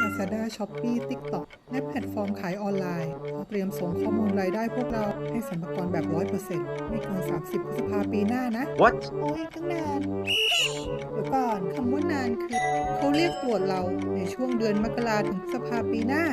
Lazada Shopee TikTok และแพลตฟอร์มขายออนไลน์เขาเตรียมส่งข้อมูลรายได้พวกเราให้สรรพากรแบบ 100%ไม่เกิน 30พฤษภาปีหน้านะ What โอ้ยตั้งนานเดี๋ยวก่อนคำว่านานคือเขาเรียกตรวจเราในช่วงเดือนมกราถึงพฤษภาปีหน้า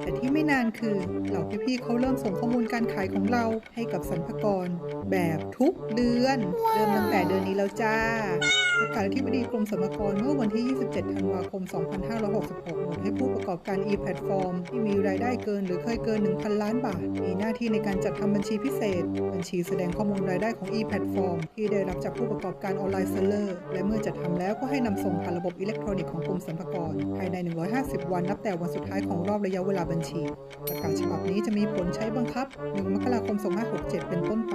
แต่ที่ไม่นานคือเหล่าพี่ๆเขาเริ่มส่งข้อมูลการขายของเราให้กับสรรพากรแบบทุกเดือน เริ่มตั้งแต่เดือนนี้แล้วจ้า ประกาศที่บดีกรมสรรพากรเมื่อวันที่ 27 ธันวาคม 2566กำหนดให้ผู้ประกอบการ e-platform ที่มีรายได้เกินหรือเคยเกิน 1,000 ล้านบาท มีหน้าที่ในการจัดทำบัญชีพิเศษ บัญชีแสดงข้อมูลรายได้ของ e-platform ที่ได้รับจากผู้ประกอบการออนไลน์เซลเลอร์ และเมื่อจัดทำแล้วก็ให้นำส่งผ่านระบบอิเล็กทรอนิกส์ของกรมสรรพากรภายใน 150 วันนับแต่วันสุดท้ายของรอบระยะเวลาบัญชี ประกาศฉบับนี้จะมีผลใช้บังคับ 1 มกราคม 2567 เป็นต้นไป